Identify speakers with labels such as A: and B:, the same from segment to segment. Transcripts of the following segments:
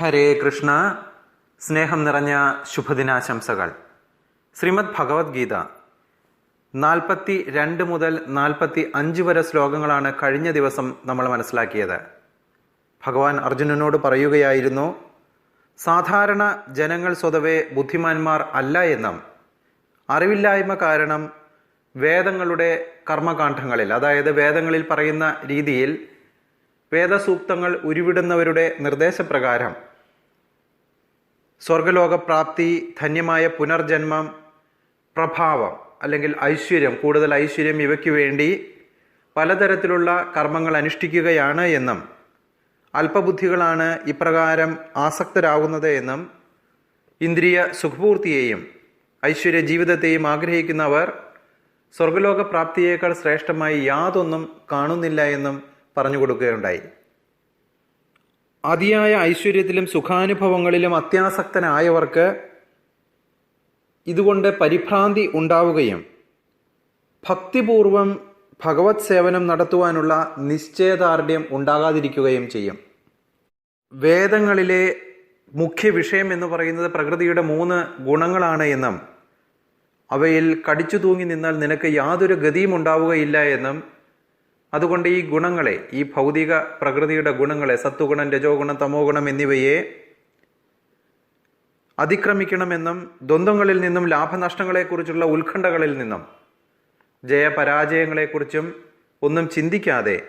A: ഹരേ കൃഷ്ണ. സ്നേഹം നിറഞ്ഞ ശുഭദിനാശംസകൾ. ശ്രീമദ് ഭഗവത്ഗീത. നാൽപ്പത്തി രണ്ട് മുതൽ നാൽപ്പത്തി അഞ്ച് വരെ ശ്ലോകങ്ങളാണ് കഴിഞ്ഞ ദിവസം നമ്മൾ മനസ്സിലാക്കിയത്. ഭഗവാൻ അർജുനനോട് പറയുകയായിരുന്നു സാധാരണ ജനങ്ങൾ സ്വതവേ ബുദ്ധിമാന്മാർ അല്ല എന്നും അറിവില്ലായ്മ കാരണം വേദങ്ങളുടെ കർമ്മകാന്ഡങ്ങളിൽ അതായത് വേദങ്ങളിൽ പറയുന്ന രീതിയിൽ വേദസൂക്തങ്ങൾ ഉരുവിടുന്നവരുടെ നിർദ്ദേശപ്രകാരം സ്വർഗലോകപ്രാപ്തി ധന്യമായ പുനർജന്മം പ്രഭാവം അല്ലെങ്കിൽ ഐശ്വര്യം കൂടുതൽ ഐശ്വര്യം ഇവയ്ക്ക് വേണ്ടി പലതരത്തിലുള്ള കർമ്മങ്ങൾ അനുഷ്ഠിക്കുകയാണ് എന്നും അല്പബുദ്ധികളാണ് ഇപ്രകാരം ആസക്തരാകുന്നത് എന്നും ഇന്ദ്രിയ സുഖപൂർത്തിയെയും ഐശ്വര്യ ജീവിതത്തെയും ആഗ്രഹിക്കുന്നവർ സ്വർഗലോകപ്രാപ്തിയേക്കാൾ ശ്രേഷ്ഠമായി യാതൊന്നും കാണുന്നില്ല എന്നും പറഞ്ഞു കൊടുക്കുകയുണ്ടായി. അതിയായ ഐശ്വര്യത്തിലും സുഖാനുഭവങ്ങളിലും അത്യാസക്തനായവർക്ക് ഇതുകൊണ്ട് പരിഭ്രാന്തി ഉണ്ടാവുകയും ഭക്തിപൂർവം ഭഗവത് സേവനം നടത്തുവാനുള്ള നിശ്ചയദാർഢ്യം ഉണ്ടാകാതിരിക്കുകയും ചെയ്യും. വേദങ്ങളിലെ മുഖ്യ വിഷയം എന്ന് പറയുന്നത് പ്രകൃതിയുടെ മൂന്ന് ഗുണങ്ങളാണ് എന്നും അവയിൽ കടിച്ചു തൂങ്ങി നിന്നാൽ നിനക്ക് യാതൊരു ഗതിയും ഉണ്ടാവുകയില്ല എന്നും അതുകൊണ്ട് ഈ ഗുണങ്ങളെ ഈ ഭൗതിക പ്രകൃതിയുടെ ഗുണങ്ങളെ സത്വഗുണം രജോ ഗുണം തമോ ഗുണം എന്നിവയെ അതിക്രമിക്കണമെന്നും ദ്വന്ദ്ങ്ങളിൽ നിന്നും ലാഭനഷ്ടങ്ങളെക്കുറിച്ചുള്ള ഉത്കണ്ഠകളിൽ നിന്നും ജയപരാജയങ്ങളെക്കുറിച്ചും ഒന്നും ചിന്തിക്കാതെ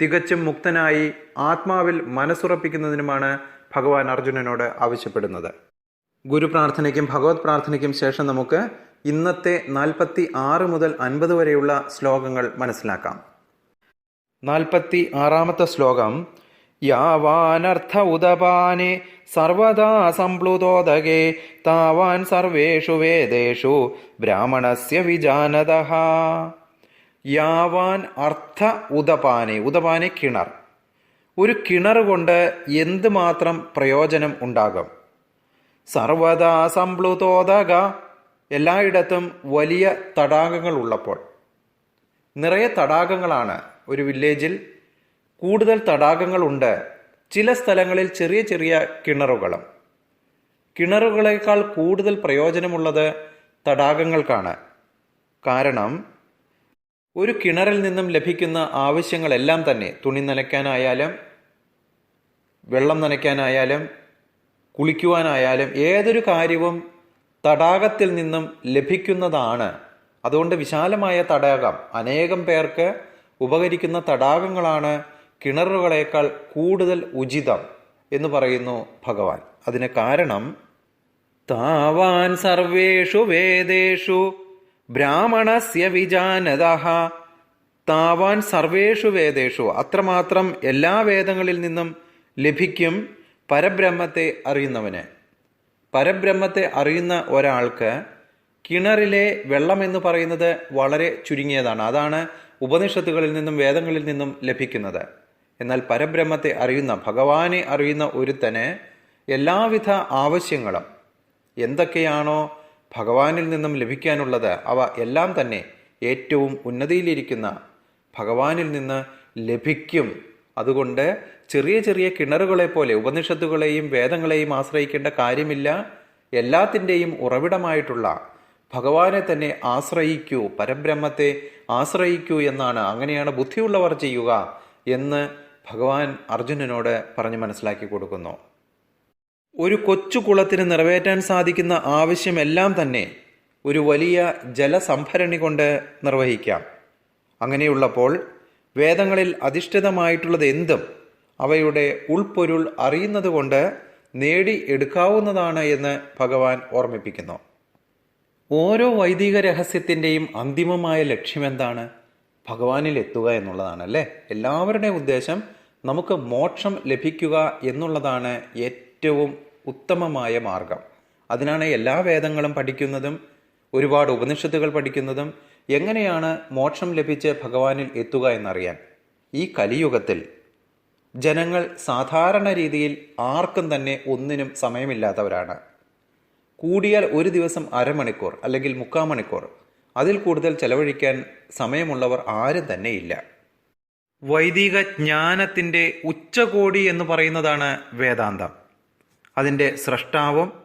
A: തികച്ചും മുക്തനായി ആത്മാവിൽ മനസ്സുറപ്പിക്കുന്നതിനുമാണ് ഭഗവാൻ അർജുനനോട് ആവശ്യപ്പെടുന്നത്. ഗുരു പ്രാർത്ഥനയ്ക്കും ഭഗവത് പ്രാർത്ഥനയ്ക്കും ശേഷം നമുക്ക് ഇന്നത്തെ നാൽപ്പത്തി ആറ് മുതൽ അൻപത് വരെയുള്ള ശ്ലോകങ്ങൾ മനസ്സിലാക്കാം. നാൽപ്പത്തി ആറാമത്തെ ശ്ലോകം. യാവാനർത്ഥ ഉദപാനെ സർവദാ സംപ്ലുതോദകേ താവാൻ സർവേഷു വേദേഷു ബ്രാഹ്മണസ്യ വിജാനത. യാവാൻ അർത്ഥ ഉദപാനെ ഉദപാനെ കിണർ. ഒരു കിണർ കൊണ്ട് എന്തുമാത്രം പ്രയോജനം ഉണ്ടാകും? സർവദാ സംപ്ലുതോദക എല്ലായിടത്തും വലിയ തടാകങ്ങൾ ഉള്ളപ്പോൾ. നിറയെ തടാകങ്ങളാണ്. ഒരു വില്ലേജിൽ കൂടുതൽ തടാകങ്ങളുണ്ട്. ചില സ്ഥലങ്ങളിൽ ചെറിയ ചെറിയ കിണറുകളും. കിണറുകളേക്കാൾ കൂടുതൽ പ്രയോജനമുള്ളത് തടാകങ്ങൾക്കാണ്. കാരണം ഒരു കിണറിൽ നിന്നും ലഭിക്കുന്ന ആവശ്യങ്ങളെല്ലാം തന്നെ തുണി നനയ്ക്കാനായാലും വെള്ളം നനയ്ക്കാനായാലും കുളിക്കുവാനായാലും ഏതൊരു കാര്യവും തടാകത്തിൽ നിന്നും ലഭിക്കുന്നതാണ്. അതുകൊണ്ട് വിശാലമായ തടാകം അനേകം പേർക്ക് ഉപകരിക്കുന്ന തടാകങ്ങളാണ് കിണറുകളേക്കാൾ കൂടുതൽ ഉചിതം എന്ന് പറയുന്നു ഭഗവാൻ. അതിന് കാരണം താവാൻ സർവേഷു വേദേഷു ബ്രാഹ്മണസ്യ വിജാനത താവാൻ സർവേഷു വേദേഷു അത്രമാത്രം എല്ലാ വേദങ്ങളിൽ നിന്നും ലഭിക്കും പരബ്രഹ്മത്തെ അറിയുന്നവന്. പരബ്രഹ്മത്തെ അറിയുന്ന ഒരാൾക്ക് കിണറിലെ വെള്ളം എന്ന് പറയുന്നത് വളരെ ചുരുങ്ങിയതാണ്. അതാണ് ഉപനിഷത്തുകളിൽ നിന്നും വേദങ്ങളിൽ നിന്നും ലഭിക്കുന്നത്. എന്നാൽ പരബ്രഹ്മത്തെ അറിയുന്ന ഭഗവാനെ അറിയുന്ന ഒരുത്തന് എല്ലാവിധ ആവശ്യങ്ങളും എന്തൊക്കെയാണോ ഭഗവാനിൽ നിന്നും ലഭിക്കാനുള്ളത് അവ എല്ലാം തന്നെ ഏറ്റവും ഉന്നതിയിലിരിക്കുന്ന ഭഗവാനിൽ നിന്ന് ലഭിക്കും. അതുകൊണ്ട് ചെറിയ ചെറിയ കിണറുകളെ പോലെ ഉപനിഷത്തുകളെയും വേദങ്ങളെയും ആശ്രയിക്കേണ്ട കാര്യമില്ല. എല്ലാത്തിന്റെയും ഉറവിടമായിട്ടുള്ള ഭഗവാനെ തന്നെ ആശ്രയിക്കൂ പരബ്രഹ്മത്തെ ആശ്രയിക്കൂ എന്നാണ്. അങ്ങനെയാണ് ബുദ്ധിയുള്ളവർ ചെയ്യുക എന്ന് ഭഗവാൻ അർജുനനോട് പറഞ്ഞ് മനസ്സിലാക്കി കൊടുക്കുന്നു. ഒരു കൊച്ചു കുളത്തിന് നിറവേറ്റാൻ സാധിക്കുന്ന ആവശ്യമെല്ലാം തന്നെ ഒരു വലിയ ജലസംഭരണി കൊണ്ട് നിർവഹിക്കാം. അങ്ങനെയുള്ളപ്പോൾ വേദങ്ങളിൽ അധിഷ്ഠിതമായിട്ടുള്ളത് എന്തും അവയുടെ ഉൾപ്പൊരുൾ അറിയുന്നത് കൊണ്ട് നേടി എടുക്കാവുന്നതാണ് എന്ന് ഭഗവാൻ ഓർമ്മിപ്പിക്കുന്നു. ഓരോ വൈദിക രഹസ്യത്തിന്റെയും അന്തിമമായ ലക്ഷ്യം എന്താണ് ഭഗവാനിൽ എത്തുക എന്നുള്ളതാണ് അല്ലേ എല്ലാവരുടെയും ഉദ്ദേശം നമുക്ക് മോക്ഷം ലഭിക്കുക എന്നുള്ളതാണ് ഏറ്റവും ഉത്തമമായ മാർഗം. അതിനാണ് എല്ലാ വേദങ്ങളും പഠിക്കുന്നതും ഒരുപാട് ഉപനിഷത്തുകൾ പഠിക്കുന്നതും എങ്ങനെയാണ് മോക്ഷം ലഭിച്ച് ഭഗവാനിൽ എത്തുക എന്നറിയാൻ. ഈ കലിയുഗത്തിൽ ജനങ്ങൾ സാധാരണ രീതിയിൽ ആർക്കും തന്നെ ഒന്നിനും സമയമില്ലാത്തവരാണ്. കൂടിയാൽ ഒരു ദിവസം അരമണിക്കൂർ അല്ലെങ്കിൽ മുക്കാൽ മണിക്കൂർ അതിൽ കൂടുതൽ ചെലവഴിക്കാൻ സമയമുള്ളവർ ആരും തന്നെയില്ല. വൈദിക ജ്ഞാനത്തിന്റെ ഉച്ചകോടി എന്ന് പറയുന്നതാണ് വേദാന്തം. അതിന്റെ സ്രഷ്ടാവും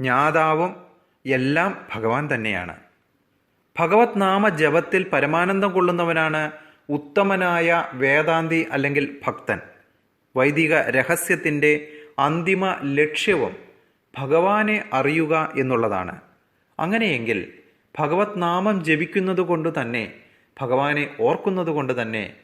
A: ജ്ഞാതാവും എല്ലാം ഭഗവാൻ തന്നെയാണ്. ഭഗവത് നാമ ജപത്തിൽ പരമാനന്ദം കൊള്ളുന്നവനാണ് ഉത്തമനായ വേദാന്തി അല്ലെങ്കിൽ ഭക്തൻ. വൈദിക രഹസ്യത്തിന്റെ അന്തിമ ലക്ഷ്യവും ഭഗവാനെ അറിയുക എന്നുള്ളതാണ്. അങ്ങനെയെങ്കിൽ ഭഗവത് നാമം ജപിക്കുന്നത് കൊണ്ട് തന്നെ ഭഗവാനെ ഓർക്കുന്നത് കൊണ്ട് തന്നെ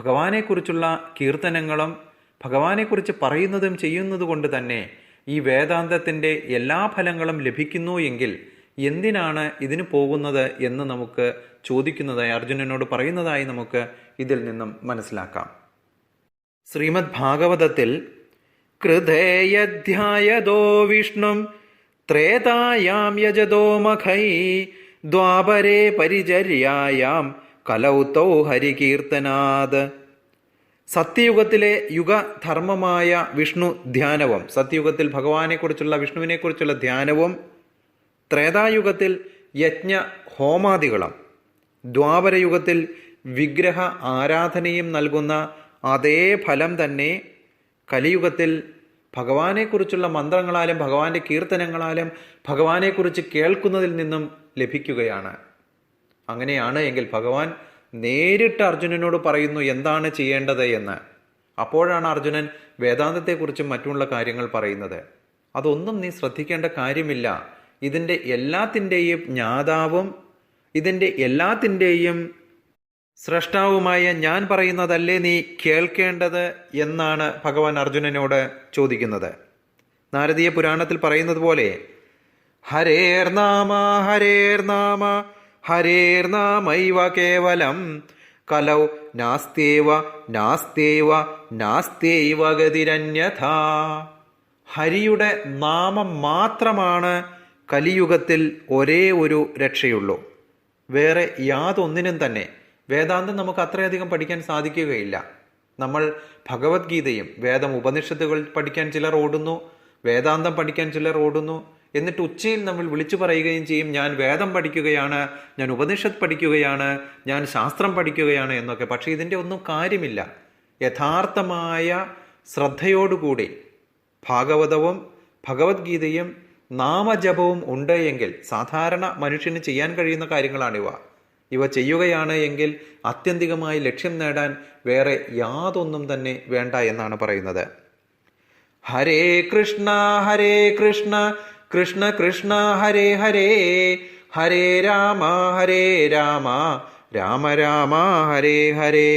A: ഭഗവാനെക്കുറിച്ചുള്ള കീർത്തനങ്ങളും ഭഗവാനെക്കുറിച്ച് പറയുന്നതും ചെയ്യുന്നത് കൊണ്ട് തന്നെ ഈ വേദാന്തത്തിന്റെ എല്ലാ ഫലങ്ങളും ലഭിക്കുന്നു എങ്കിൽ എന്തിനാണ് ഇതിന് പോകുന്നത് എന്ന് നമുക്ക് ചോദിക്കുന്നതായി അർജുനനോട് പറയുന്നതായി നമുക്ക് ഇതിൽ നിന്നും മനസ്സിലാക്കാം. ശ്രീമദ് ഭാഗവതത്തിൽ കൃതേയധ്യായതോ വിഷ്ണും ത്രേതായാം യജതോ മഖൈ ദ്വാപരേ പരിചര്യായാം കലൗത്തോ ഹരികീർത്തനാത് സത്യയുഗത്തിലെ യുഗധർമ്മമായ വിഷ്ണു ധ്യാനവും സത്യയുഗത്തിൽ ഭഗവാനെക്കുറിച്ചുള്ള വിഷ്ണുവിനെക്കുറിച്ചുള്ള ധ്യാനവും ത്രേതായുഗത്തിൽ യജ്ഞ ഹോമാദികളും ദ്വാപരയുഗത്തിൽ വിഗ്രഹ ആരാധനയും നൽകുന്ന അതേ ഫലം തന്നെ കലിയുഗത്തിൽ ഭഗവാനെക്കുറിച്ചുള്ള മന്ത്രങ്ങളാലും ഭഗവാന്റെ കീർത്തനങ്ങളാലും ഭഗവാനെക്കുറിച്ച് കേൾക്കുന്നതിൽ നിന്നും ലഭിക്കുകയാണ്. അങ്ങനെയാണ് എങ്കിൽ ഭഗവാൻ നേരിട്ട് അർജുനനോട് പറയുന്നു എന്താണ് ചെയ്യേണ്ടത് എന്ന്. അപ്പോഴാണ് അർജുനൻ വേദാന്തത്തെക്കുറിച്ചും മറ്റുള്ള കാര്യങ്ങൾ പറയുന്നത്. അതൊന്നും നീ ശ്രദ്ധിക്കേണ്ട കാര്യമില്ല. ഇതിന്റെ എല്ലാത്തിന്റെയും ജ്ഞാതാവും ഇതിന്റെ എല്ലാത്തിന്റെയും സ്രഷ്ടാവുമായ ഞാൻ പറയുന്നതല്ലേ നീ കേൾക്കേണ്ടത് എന്നാണ് ഭഗവാൻ അർജുനനോട് ചോദിക്കുന്നത്. നാരദീയ പുരാണത്തിൽ പറയുന്നത് പോലെ ഹരേർ നാമ ഹരേർ നാമ ഹരേർ നാമൈവ കേവലം. കലൗ നാസ്തേവ നാസ്തേവ നാസ്തേവ ഗതിരന്യഥ. ഹരിയുടെ നാമം മാത്രമാണ് കലിയുഗത്തിൽ ഒരേ ഒരു രക്ഷയുള്ളൂ. വേറെ യാതൊന്നിനും തന്നെ വേദാന്തം നമുക്ക് അത്രയധികം പഠിക്കാൻ സാധിക്കുകയില്ല. നമ്മൾ ഭഗവത്ഗീതയും വേദം ഉപനിഷത്തുകൾ പഠിക്കാൻ ചിലർ ഓടുന്നു വേദാന്തം പഠിക്കാൻ ചിലർ ഓടുന്നു. എന്നിട്ട് ഉച്ചയിൽ നമ്മൾ വിളിച്ചു പറയുകയും ചെയ്യും ഞാൻ വേദം പഠിക്കുകയാണ് ഞാൻ ഉപനിഷത്ത് പഠിക്കുകയാണ് ഞാൻ ശാസ്ത്രം പഠിക്കുകയാണ് എന്നൊക്കെ. പക്ഷേ ഇതിന്റെ ഒന്നും കാര്യമില്ല. യഥാർത്ഥമായ ശ്രദ്ധയോടുകൂടി ഭാഗവതവും ഭഗവത്ഗീതയും നാമജപവും ഉണ്ട് എങ്കിൽ സാധാരണ മനുഷ്യന് ചെയ്യാൻ കഴിയുന്ന കാര്യങ്ങളാണിവ. ഇവ ചെയ്യുകയാണ് എങ്കിൽ ആത്യന്തികമായി ലക്ഷ്യം നേടാൻ വേറെ യാതൊന്നും തന്നെ വേണ്ട എന്നാണ് പറയുന്നത്. ഹരേ കൃഷ്ണ ഹരേ കൃഷ്ണ കൃഷ്ണ കൃഷ്ണ ഹരേ ഹരേ ഹരേ രാമ ഹരേ രാമ രാമ രാമ ഹരേ ഹരേ.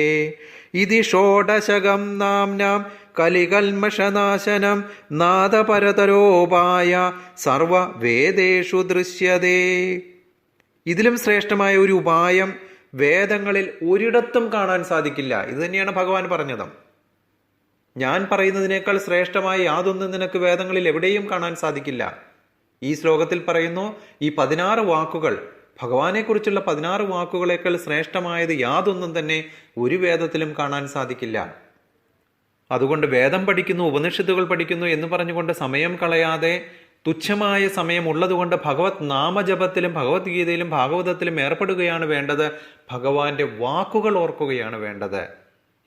A: ഇതി ഷോഡശകം നാംനാം കലികൽമഷനാശനം നാദപരതരോപായ സർവവേദേഷു ദൃശ്യതേ. ഇതിലും ശ്രേഷ്ഠമായ ഒരു ഉപായം വേദങ്ങളിൽ ഒരിടത്തും കാണാൻ സാധിക്കില്ല. ഇത് തന്നെയാണ് ഭഗവാൻ പറഞ്ഞതും. ഞാൻ പറയുന്നതിനേക്കാൾ ശ്രേഷ്ഠമായ യാതൊന്നും നിനക്ക് വേദങ്ങളിൽ എവിടെയും കാണാൻ സാധിക്കില്ല. ഈ ശ്ലോകത്തിൽ പറയുന്നു ഈ പതിനാറ് വാക്കുകൾ ഭഗവാനെക്കുറിച്ചുള്ള പതിനാറ് വാക്കുകളേക്കാൾ ശ്രേഷ്ഠമായത് യാതൊന്നും തന്നെ ഒരു വേദത്തിലും കാണാൻ സാധിക്കില്ല. അതുകൊണ്ട് വേദം പഠിക്കുന്നു ഉപനിഷത്തുകൾ പഠിക്കുന്നു എന്ന് പറഞ്ഞുകൊണ്ട് സമയം കളയാതെ തുച്ഛമായ സമയമുള്ളതുകൊണ്ട് ഭഗവത് നാമജപത്തിലും ഭഗവത്ഗീതയിലും ഭാഗവതത്തിലും ഏർപ്പെടുകയാണ് വേണ്ടത്. ഭഗവാന്റെ വാക്കുകൾ ഓർക്കുകയാണ് വേണ്ടത്.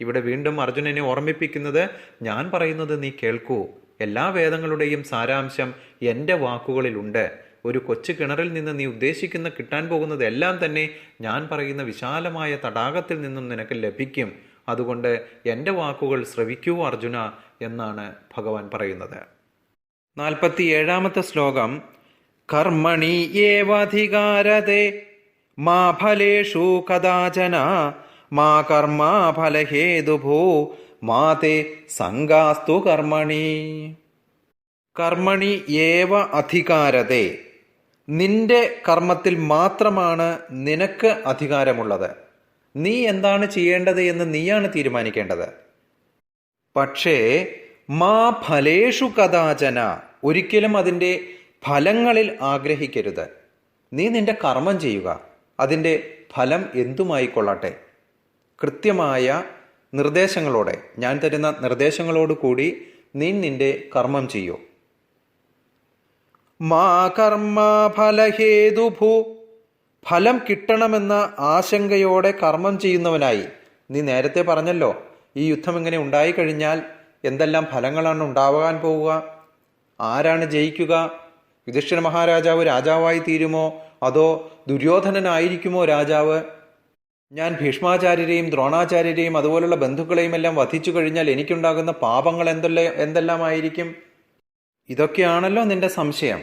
A: ഇവിടെ വീണ്ടും അർജുനനെ ഓർമ്മിപ്പിക്കുന്നത് ഞാൻ പറയുന്നത് നീ കേൾക്കൂ. എല്ലാ വേദങ്ങളുടെയും സാരാംശം എന്റെ വാക്കുകളിലുണ്ട്. ഒരു കൊച്ചു കിണറിൽ നിന്ന് നീ ഉദ്ദേശിക്കുന്ന കിട്ടാൻ പോകുന്നത് എല്ലാം തന്നെ ഞാൻ പറയുന്ന വിശാലമായ തടാകത്തിൽ നിന്നും നിനക്ക് ലഭിക്കും. അതുകൊണ്ട് എന്റെ വാക്കുകൾ ശ്രവിക്കൂ അർജുന എന്നാണ് ഭഗവാൻ പറയുന്നത്. നാൽപ്പത്തി ഏഴാമത്തെ ശ്ലോകം. കർമ്മണി ഏവധികാരതെ മാ ഫലേഷു കഥാചന മാ കർമ്മ ഫലഹേതുഭൂ മാ തേ സംഗാസ്തു കർമ്മണി. കർമ്മണി ഏവ അധികാരതേ നിന്റെ കർമ്മത്തിൽ മാത്രമാണ് നിനക്ക് അധികാരമുള്ളത്. നീ എന്താണ് ചെയ്യേണ്ടത് എന്ന് നീയാണ് തീരുമാനിക്കേണ്ടത്. പക്ഷേ മാ ഫലേഷു കഥാചന. ഒരിക്കലും അതിന്റെ ഫലങ്ങളിൽ ആഗ്രഹിക്കരുത്. നീ നിന്റെ കർമ്മം ചെയ്യുക. അതിന്റെ ഫലം എന്തുമായിക്കൊള്ളട്ടെ? കൃത്യമായ നിർദ്ദേശങ്ങളോടെ ഞാൻ തരുന്ന നിർദ്ദേശങ്ങളോട് കൂടി നീ നിന്റെ കർമ്മം ചെയ്യൂ. മാ കർമ്മ ഫലഹേതുഭൂ. ഫലം കിട്ടണമെന്ന ആശങ്കയോടെ കർമ്മം ചെയ്യുന്നവനായി. നീ നേരത്തെ പറഞ്ഞല്ലോ ഈ യുദ്ധം ഇങ്ങനെ ഉണ്ടായിക്കഴിഞ്ഞാൽ എന്തെല്ലാം ഫലങ്ങളാണ് ഉണ്ടാവാൻ പോവുക? ആരാണ് ജയിക്കുക? യുധിഷ്ഠിര മഹാരാജാവ് രാജാവായി തീരുമോ? അതോ ദുര്യോധനനായിരിക്കുമോ രാജാവ്? ഞാൻ ഭീഷ്മാചാര്യരെയും ദ്രോണാചാര്യരെയും അതുപോലുള്ള ബന്ധുക്കളെയും എല്ലാം വധിച്ചു കഴിഞ്ഞാൽ എനിക്കുണ്ടാകുന്ന പാപങ്ങൾ എന്തെല്ലാം എന്തെല്ലാമായിരിക്കും? ഇതൊക്കെയാണല്ലോ നിന്റെ സംശയം.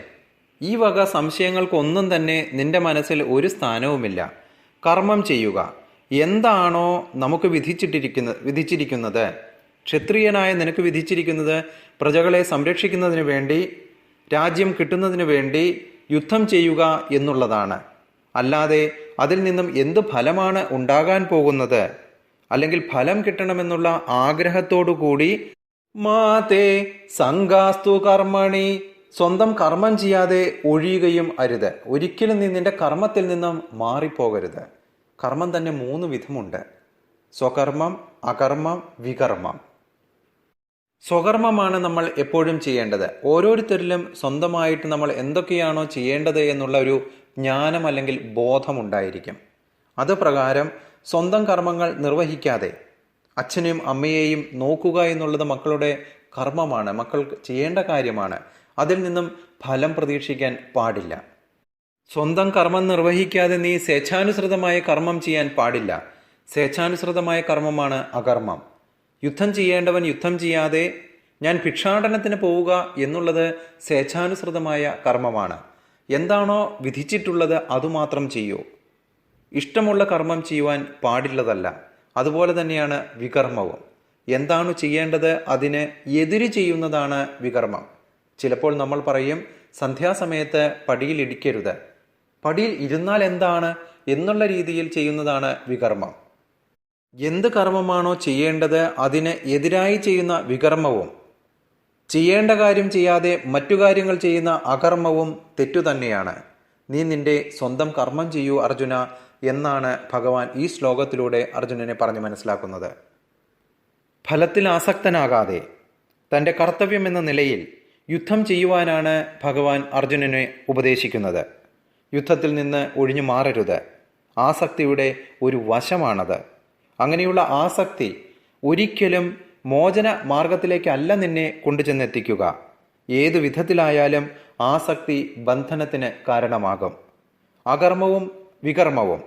A: ഈ വക സംശയങ്ങൾക്കൊന്നും തന്നെ നിന്റെ മനസ്സിൽ ഒരു സ്ഥാനവുമില്ല. കർമ്മം ചെയ്യുക. എന്താണോ നമുക്ക് വിധിച്ചിട്ടിരിക്കുന്നത് വിധിച്ചിരിക്കുന്നത്? ക്ഷത്രിയനായ നിനക്ക് വിധിച്ചിരിക്കുന്നത് പ്രജകളെ സംരക്ഷിക്കുന്നതിന് വേണ്ടി രാജ്യം കിട്ടുന്നതിന് വേണ്ടി യുദ്ധം ചെയ്യുക എന്നുള്ളതാണ്. അല്ലാതെ അതിൽ നിന്നും എന്ത് ഫലമാണ് ഉണ്ടാകാൻ പോകുന്നത്? അല്ലെങ്കിൽ ഫലം കിട്ടണമെന്നുള്ള ആഗ്രഹത്തോടു കൂടി മാതേ സംഘാസ്തു കർമ്മണി സ്വന്തം കർമ്മം ചെയ്യാതെ ഒഴിയുകയും അരുത്. ഒരിക്കലും നീ നിന്റെ കർമ്മത്തിൽ നിന്നും മാറിപ്പോകരുത്. കർമ്മം തന്നെ മൂന്ന് വിധമുണ്ട്. സ്വകർമ്മം അകർമ്മം വികർമ്മം. സ്വകർമ്മമാണ് നമ്മൾ എപ്പോഴും ചെയ്യേണ്ടത്. ഓരോരുത്തരിലും സ്വന്തമായിട്ട് നമ്മൾ എന്തൊക്കെയാണോ ചെയ്യേണ്ടത് എന്നുള്ള ഒരു ജ്ഞാനം അല്ലെങ്കിൽ ബോധമുണ്ടായിരിക്കും. അത് പ്രകാരം സ്വന്തം കർമ്മങ്ങൾ നിർവഹിക്കാതെ അച്ഛനെയും അമ്മയെയും നോക്കുക എന്നുള്ളത് മക്കളുടെ കർമ്മമാണ്. മക്കൾ ചെയ്യേണ്ട കാര്യമാണ്. അതിൽ നിന്നും ഫലം പ്രതീക്ഷിക്കാൻ പാടില്ല. സ്വന്തം കർമ്മം നിർവഹിക്കാതെ നീ സ്വേച്ഛാനുസൃതമായ കർമ്മം ചെയ്യാൻ പാടില്ല. സ്വേച്ഛാനുസൃതമായ കർമ്മമാണ് അകർമ്മം. യുദ്ധം ചെയ്യേണ്ടവൻ യുദ്ധം ചെയ്യാതെ ഞാൻ ഭിക്ഷാടനത്തിന് പോവുക എന്നുള്ളത് സ്വേച്ഛാനുസൃതമായ കർമ്മമാണ്. എന്താണോ വിധിച്ചിട്ടുള്ളത് അതുമാത്രം ചെയ്യൂ. ഇഷ്ടമുള്ള കർമ്മം ചെയ്യുവാൻ പാടില്ലതല്ല. അതുപോലെ തന്നെയാണ് വികർമ്മവും. എന്താണ് ചെയ്യേണ്ടത് അതിന് എതിര് ചെയ്യുന്നതാണ് വികർമ്മം. ചിലപ്പോൾ നമ്മൾ പറയും സന്ധ്യാസമയത്ത് പടിയിൽ ഇടിക്കരുത്. പടിയിൽ ഇരുന്നാൽ എന്താണ്? എന്നുള്ള രീതിയിൽ ചെയ്യുന്നതാണ് വികർമ്മം. എന്ത് കർമ്മമാണോ ചെയ്യേണ്ടത് അതിന് എതിരായി ചെയ്യുന്ന വികർമ്മവും ചെയ്യേണ്ട കാര്യം ചെയ്യാതെ മറ്റു കാര്യങ്ങൾ ചെയ്യുന്ന അകർമ്മവും തെറ്റു തന്നെയാണ്. നീ നിന്റെ സ്വന്തം കർമ്മം ചെയ്യൂ അർജുന എന്നാണ് ഭഗവാൻ ഈ ശ്ലോകത്തിലൂടെ അർജുനനെ പറഞ്ഞു മനസ്സിലാക്കുന്നത്. ഫലത്തിൽ ആസക്തനാകാതെ തന്റെ കർത്തവ്യം എന്ന നിലയിൽ യുദ്ധം ചെയ്യുവാനാണ് ഭഗവാൻ അർജുനനെ ഉപദേശിക്കുന്നത്. യുദ്ധത്തിൽ നിന്ന് ഒഴിഞ്ഞു മാറരുത്. ആസക്തിയുടെ ഒരു വശമാണത്. അങ്ങനെയുള്ള ആസക്തി ഒരിക്കലും മോചന മാർഗത്തിലേക്കല്ല നിന്നെ കൊണ്ടുചെന്നെത്തിക്കുക. ഏതു വിധത്തിലായാലും ആസക്തി ബന്ധനത്തിന് കാരണമാകും. അകർമ്മവും വികർമ്മവും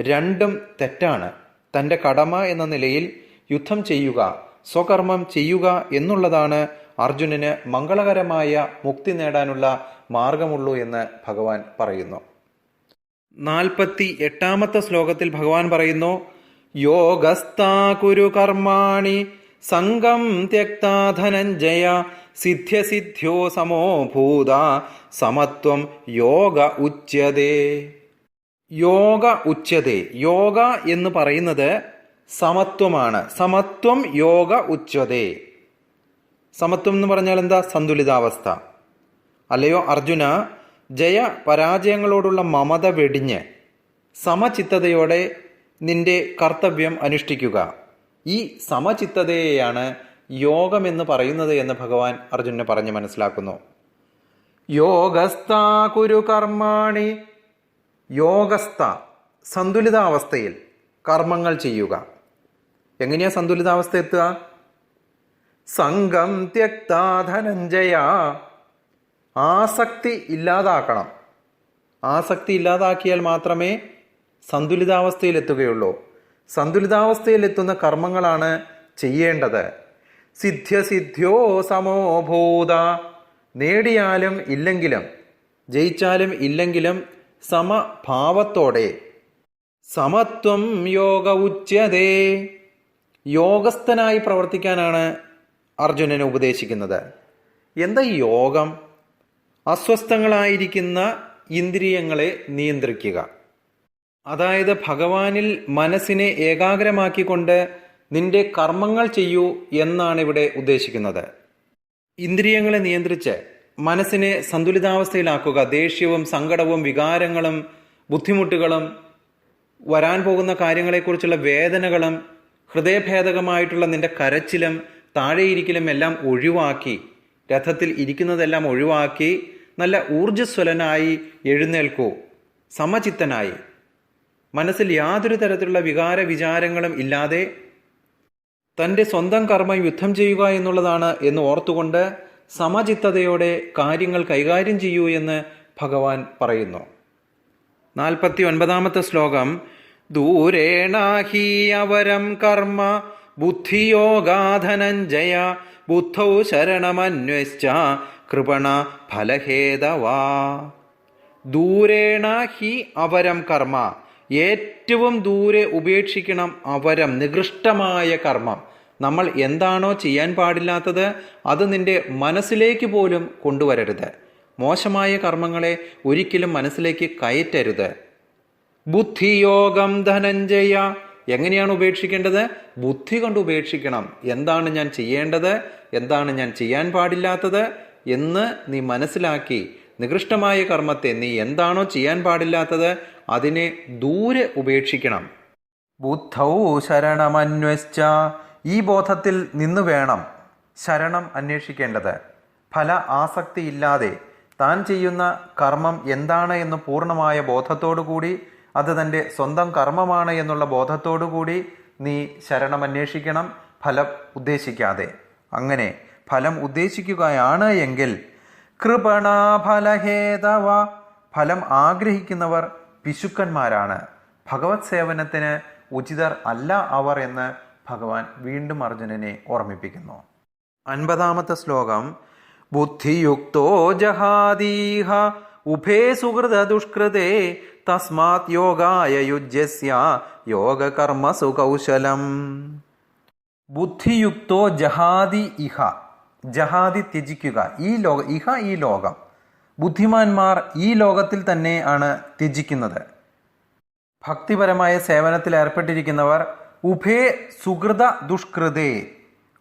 A: രണ്ടും തെറ്റാണ്. തന്റെ കടമ എന്ന നിലയിൽ യുദ്ധം ചെയ്യുക സ്വകർമ്മം ചെയ്യുക എന്നുള്ളതാണ് അർജുനന് മംഗളകരമായ മുക്തി നേടാനുള്ള മാർഗമുള്ളൂ എന്ന് ഭഗവാൻ പറയുന്നു. നാൽപ്പത്തി എട്ടാമത്തെ ശ്ലോകത്തിൽ ഭഗവാൻ പറയുന്നു യോഗസ്ഥാ കുരു കർമാണി സംഗം ത്യക്താ ധനഞ്ജയ സിദ്ധ്യസിദ്ധ്യോ സമോ ഭൂത സമത്വം യോഗ ഉച്യതേ യോഗ ഉച്ചതേ യോഗ എന്ന് പറയുന്നത് സമത്വമാണ്. സമത്വം യോഗ ഉച്ചതേ. സമത്വം എന്ന് പറഞ്ഞാൽ എന്താ? സന്തുലിതാവസ്ഥ. അല്ലയോ അർജുന ജയ പരാജയങ്ങളോടുള്ള മമത വെടിഞ്ഞ് സമചിത്തതയോടെ നിന്റെ കർത്തവ്യം അനുഷ്ഠിക്കുക. ഈ സമചിത്തതയെയാണ് യോഗമെന്ന് പറയുന്നത് എന്ന് ഭഗവാൻ അർജുനെ പറഞ്ഞ് മനസ്സിലാക്കുന്നു. യോഗസ്ഥാ കുരു കർമാണി. യോഗസ്ഥ സന്തുലിതാവസ്ഥയിൽ കർമ്മങ്ങൾ ചെയ്യുക. എങ്ങനെയാ സന്തുലിതാവസ്ഥ എത്തുക? സംഘം ത്യക്താ ധനഞ്ജയ. ആസക്തി ഇല്ലാതാക്കണം. ആസക്തി ഇല്ലാതാക്കിയാൽ മാത്രമേ സന്തുലിതാവസ്ഥയിൽ സന്തുലിതാവസ്ഥയിലെത്തുന്ന കർമ്മങ്ങളാണ് ചെയ്യേണ്ടത്. സിദ്ധ്യസിദ്ധ്യോ സമോഭൂത നേടിയാലും ഇല്ലെങ്കിലും ജയിച്ചാലും ഇല്ലെങ്കിലും സമഭാവത്തോടെ. സമത്വം യോഗ ഉച്ചതേ. യോഗസ്ഥനായി പ്രവർത്തിക്കാനാണ് അർജുനനെ ഉപദേശിക്കുന്നത്. എന്താ യോഗം? അസ്വസ്ഥങ്ങളായിരിക്കുന്ന ഇന്ദ്രിയങ്ങളെ നിയന്ത്രിക്കുക. അതായത് ഭഗവാനിൽ മനസ്സിനെ ഏകാഗ്രമാക്കിക്കൊണ്ട് നിന്റെ കർമ്മങ്ങൾ ചെയ്യൂ എന്നാണ് ഇവിടെ ഉദ്ദേശിക്കുന്നത്. ഇന്ദ്രിയങ്ങളെ നിയന്ത്രിച്ച് മനസ്സിനെ സന്തുലിതാവസ്ഥയിലാക്കുക. ദേഷ്യവും സങ്കടവും വികാരങ്ങളും ബുദ്ധിമുട്ടുകളും വരാൻ പോകുന്ന കാര്യങ്ങളെക്കുറിച്ചുള്ള വേദനകളും ഹൃദയഭേദകമായിട്ടുള്ള നിന്റെ കരച്ചിലും താഴെയിരിക്കലും എല്ലാം ഒഴിവാക്കി രഥത്തിൽ ഇരിക്കുന്നതെല്ലാം ഒഴിവാക്കി നല്ല ഊർജസ്വലനായി എഴുന്നേൽക്കൂ. സമചിത്തനായി. മനസ്സിൽ യാതൊരു തരത്തിലുള്ള വികാര വിചാരങ്ങളും ഇല്ലാതെ തന്റെ സ്വന്തം കർമ്മം യുദ്ധം ചെയ്യുക എന്നുള്ളതാണ് എന്ന് ഓർത്തുകൊണ്ട് സമചിത്തതയോടെ കാര്യങ്ങൾ കൈകാര്യം ചെയ്യൂ എന്ന് ഭഗവാൻ പറയുന്നു. നാൽപ്പത്തി ഒൻപതാമത്തെ ശ്ലോകം. ദൂരേണാഹി അവരം കർമ്മ ബുദ്ധിയോഗാധനഞ്ജയ ബുദ്ധൗ ശരണമന്വശ്ച കൃപണ ഫലഹേതവാ. ദൂരേണ ഹി അവരം കർമ്മ ഏറ്റവും ദൂരെ ഉപേക്ഷിക്കണം അവരം നികൃഷ്ടമായ കർമ്മം. നമ്മൾ എന്താണോ ചെയ്യാൻ പാടില്ലാത്തത് അത് നിന്റെ മനസ്സിലേക്ക് പോലും കൊണ്ടുവരരുത്. മോശമായ കർമ്മങ്ങളെ ഒരിക്കലും മനസ്സിലേക്ക് കയറ്റരുത്. ബുദ്ധിയോഗം ധനഞ്ജയ. എങ്ങനെയാണ് ഉപേക്ഷിക്കേണ്ടത്? ബുദ്ധി കൊണ്ട് ഉപേക്ഷിക്കണം. എന്താണ് ഞാൻ ചെയ്യേണ്ടത്? എന്താണ് ഞാൻ ചെയ്യാൻ പാടില്ലാത്തത്? എന്ന് നീ മനസ്സിലാക്കി നികൃഷ്ടമായ കർമ്മത്തെ നീ എന്താണോ ചെയ്യാൻ പാടില്ലാത്തത് അതിനെ ദൂരെ ഉപേക്ഷിക്കണം. ബുദ്ധൗ ശരണമന്വേഷിച്ച ഈ ബോധത്തിൽ നിന്ന് വേണം ശരണം അന്വേഷിക്കേണ്ടത്. ഫല ആസക്തിയില്ലാതെ താൻ ചെയ്യുന്ന കർമ്മം എന്താണ് എന്ന് പൂർണമായ ബോധത്തോടു കൂടി അത് തന്റെ സ്വന്തം കർമ്മമാണ് എന്നുള്ള ബോധത്തോടു കൂടി നീ ശരണം അന്വേഷിക്കണം ഫലം ഉദ്ദേശിക്കാതെ. അങ്ങനെ ഫലം ഉദ്ദേശിക്കുകയാണ് എങ്കിൽ കൃപണാഫലഹേതവ. ഫലം ആഗ്രഹിക്കുന്നവർ പിശുക്കന്മാരാണ്. ഭഗവത് സേവനത്തിന് ഉചിതർ അല്ല അവർ എന്ന് ഭഗവാൻ വീണ്ടും അർജുനനെ ഓർമ്മിപ്പിക്കുന്നു. അൻപതാമത്തെ ശ്ലോകം. ബുദ്ധിയുക്തോ ജഹാദീഹ ഉഭേ സുഹൃത ദുഷ്കൃതേ തസ്മാത് യോഗായ യുജ്യസ്യ യോഗകർമ്മസു കൗശലം ബുദ്ധിയുക്തോ ജഹാദി ഇഹ. ജഹാദി ത്യജിക്കുക. ഈ ലോക ഇഹ ഈ ലോകം. ബുദ്ധിമാന്മാർ ഈ ലോകത്തിൽ തന്നെ ആണ് ത്യജിക്കുന്നത്. ഭക്തിപരമായ സേവനത്തിൽ ഏർപ്പെട്ടിരിക്കുന്നവർ ഉഭേ സുഹൃത ദുഷ്കൃതേ.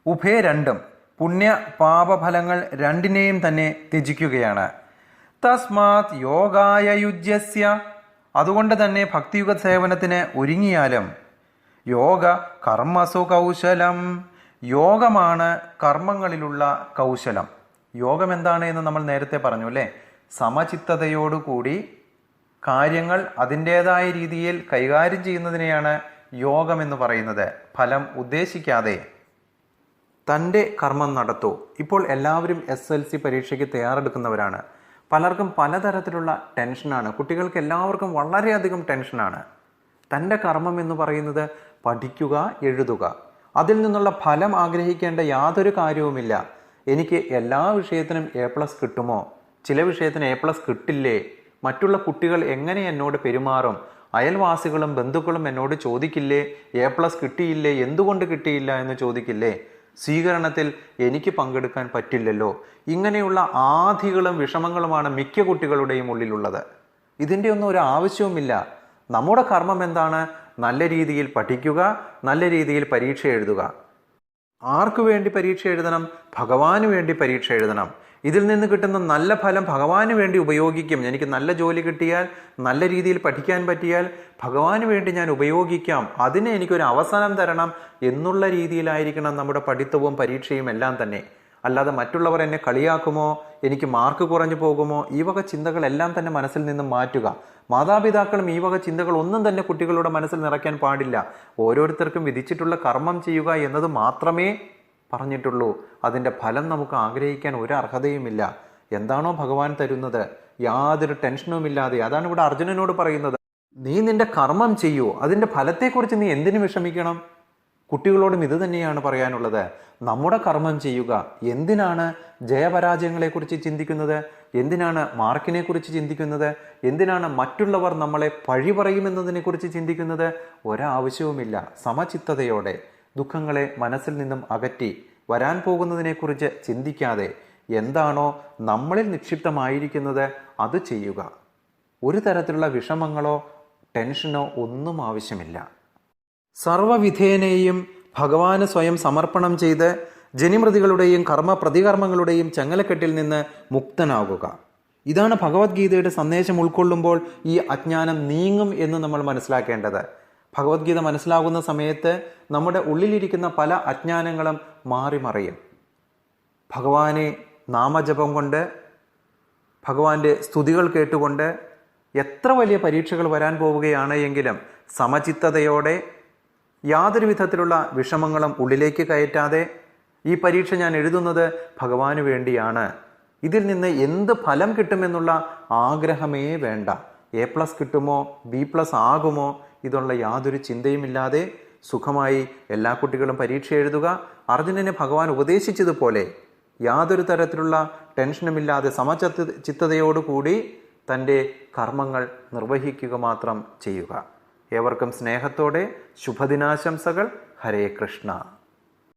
A: ഉഭേ രണ്ടും പുണ്യ പാപഫലങ്ങൾ രണ്ടിനെയും തന്നെ ത്യജിക്കുകയാണ്. തസ്മാത് യോഗായ യുജ്യസ്യ അതുകൊണ്ട് തന്നെ ഭക്തിയുഗ സേവനത്തിന് ഒരുങ്ങിയാലും യോഗ കർമ്മസു കൗശലം യോഗമാണ് കർമ്മങ്ങളിലുള്ള കൗശലം. യോഗം എന്താണ് എന്ന് നമ്മൾ നേരത്തെ പറഞ്ഞു അല്ലേ? സമചിത്തതയോടുകൂടി കാര്യങ്ങൾ അതിന്റെതായ രീതിയിൽ കൈകാര്യം ചെയ്യുന്നതിനെയാണ് യോഗം എന്ന് പറയുന്നത്. ഫലം ഉദ്ദേശിക്കാതെ തന്റെ കർമ്മം നടത്തൂ. ഇപ്പോൾ എല്ലാവരും എസ് എൽ സി പരീക്ഷയ്ക്ക് തയ്യാറെടുക്കുന്നവരാണ്. പലർക്കും പലതരത്തിലുള്ള ടെൻഷനാണ്. കുട്ടികൾക്ക് എല്ലാവർക്കും വളരെയധികം ടെൻഷനാണ്. തന്റെ കർമ്മം എന്ന് പറയുന്നത് പഠിക്കുക എഴുതുക. അതിൽ നിന്നുള്ള ഫലം ആഗ്രഹിക്കേണ്ട യാതൊരു കാര്യവുമില്ല. എനിക്ക് എല്ലാ വിഷയത്തിനും എ പ്ലസ് കിട്ടുമോ? ചില വിഷയത്തിന് എ പ്ലസ് കിട്ടില്ലേ? മറ്റുള്ള കുട്ടികൾ എങ്ങനെ എന്നോട് പെരുമാറും? അയൽവാസികളും ബന്ധുക്കളും എന്നോട് ചോദിക്കില്ലേ? എ പ്ലസ് കിട്ടിയില്ലേ? എന്തുകൊണ്ട് കിട്ടിയില്ല എന്ന് ചോദിക്കില്ലേ? സ്വീകരണത്തിൽ എനിക്ക് പങ്കെടുക്കാൻ പറ്റില്ലല്ലോ. ഇങ്ങനെയുള്ള ആധികളും വിഷമങ്ങളുമാണ് മിക്ക കുട്ടികളുടെയും ഉള്ളിലുള്ളത്. ഇതിന്റെ ഒന്നും ഒരു ആവശ്യവുമില്ല. നമ്മുടെ കർമ്മം എന്താണ്? നല്ല രീതിയിൽ പഠിക്കുക നല്ല രീതിയിൽ പരീക്ഷ എഴുതുക. ആർക്കു വേണ്ടി പരീക്ഷ എഴുതണം? ഭഗവാന് വേണ്ടി പരീക്ഷ എഴുതണം. ഇതിൽ നിന്ന് കിട്ടുന്ന നല്ല ഫലം ഭഗവാന് വേണ്ടി ഉപയോഗിക്കും. എനിക്ക് നല്ല ജോലി കിട്ടിയാൽ നല്ല രീതിയിൽ പഠിക്കാൻ പറ്റിയാൽ ഭഗവാന് വേണ്ടി ഞാൻ ഉപയോഗിക്കാം. അതിന് എനിക്കൊരു അവസാനം തരണം എന്നുള്ള രീതിയിലായിരിക്കണം നമ്മുടെ പഠിത്തവും പരീക്ഷയും എല്ലാം തന്നെ. അല്ലാതെ മറ്റുള്ളവർ എന്നെ കളിയാക്കുമോ? എനിക്ക് മാർക്ക് കുറഞ്ഞു പോകുമോ? ഈ വക ചിന്തകളെല്ലാം തന്നെ മനസ്സിൽ നിന്നും മാറ്റുക. മാതാപിതാക്കളും ഈ വക ചിന്തകൾ ഒന്നും തന്നെ കുട്ടികളുടെ മനസ്സിൽ നിറയ്ക്കാൻ പാടില്ല. ഓരോരുത്തർക്കും വിധിച്ചിട്ടുള്ള കർമ്മം ചെയ്യുക എന്നത് മാത്രമേ പറഞ്ഞിട്ടുള്ളൂ. അതിന്റെ ഫലം നമുക്ക് ആഗ്രഹിക്കാൻ ഒരു അർഹതയുമില്ല. എന്താണോ ഭഗവാൻ തരുന്നത്. യാതൊരു ടെൻഷനുമില്ലാതെ അതാണ് ഇവിടെ അർജുനനോട് പറയുന്നത്. നീ നിന്റെ കർമ്മം ചെയ്യൂ. അതിന്റെ ഫലത്തെക്കുറിച്ച് നീ എന്തിനു വിഷമിക്കണം? കുട്ടികളോടും ഇത് തന്നെയാണ് പറയാനുള്ളത്. നമ്മുടെ കർമ്മം ചെയ്യുക. എന്തിനാണ് ജയപരാജയങ്ങളെക്കുറിച്ച് ചിന്തിക്കുന്നത്? എന്തിനാണ് മാർക്കിനെ കുറിച്ച് ചിന്തിക്കുന്നത്? എന്തിനാണ് മറ്റുള്ളവർ നമ്മളെ പഴി പറയുമെന്നതിനെക്കുറിച്ച് ചിന്തിക്കുന്നത്? ഒരാവശ്യവുമില്ല. സമചിത്തതയോടെ ദുഃഖങ്ങളെ മനസ്സിൽ നിന്നും അകറ്റി വരാൻ പോകുന്നതിനെക്കുറിച്ച് ചിന്തിക്കാതെ എന്താണോ നമ്മളിൽ നിക്ഷിപ്തമായിരിക്കുന്നത് അത് ചെയ്യുക. ഒരു തരത്തിലുള്ള വിഷമങ്ങളോ ടെൻഷനോ ഒന്നും ആവശ്യമില്ല. സർവവിധേനയും ഭഗവാന് സ്വയം സമർപ്പണം ചെയ്ത് ജനിമൃതികളുടെയും കർമ്മ പ്രതികർമ്മങ്ങളുടെയും ചങ്ങലക്കെട്ടിൽ നിന്ന് മുക്തനാകുക. ഇതാണ് ഭഗവത്ഗീതയുടെ സന്ദേശം ഉൾക്കൊള്ളുമ്പോൾ ഈ അജ്ഞാനം നീങ്ങും എന്ന് നമ്മൾ മനസ്സിലാക്കേണ്ടത്. ഭഗവത്ഗീത മനസ്സിലാകുന്ന സമയത്ത് നമ്മുടെ ഉള്ളിലിരിക്കുന്ന പല അജ്ഞാനങ്ങളും മാറി മറിയും ഭഗവാനെ നാമജപം കൊണ്ട് ഭഗവാന്റെ സ്തുതികൾ കേട്ടുകൊണ്ട് എത്ര വലിയ പരീക്ഷകൾ വരാൻ പോവുകയാണ് എങ്കിലും സമചിത്തതയോടെ യാതൊരു വിധത്തിലുള്ള വിഷമങ്ങളും ഉള്ളിലേക്ക് കയറ്റാതെ ഈ പരീക്ഷ ഞാൻ എഴുതുന്നത് ഭഗവാന് വേണ്ടിയാണ്. ഇതിൽ നിന്ന് എന്ത് ഫലം കിട്ടുമെന്നുള്ള ആഗ്രഹമേ വേണ്ട. എ പ്ലസ് കിട്ടുമോ ബി പ്ലസ് ആകുമോ ഇതുള്ള യാതൊരു ചിന്തയുമില്ലാതെ സുഖമായി എല്ലാ കുട്ടികളും പരീക്ഷ എഴുതുക. അർജുനനെ ഭഗവാൻ ഉപദേശിച്ചതുപോലെ യാതൊരു തരത്തിലുള്ള ടെൻഷനുമില്ലാതെ സമചിത്ത ചിത്തതയോടുകൂടി തന്റെ കർമ്മങ്ങൾ നിർവഹിക്കുക മാത്രം ചെയ്യുക. ഏവർക്കും സ്നേഹത്തോടെ ശുഭദിനാശംസകൾ. ഹരേ കൃഷ്ണ.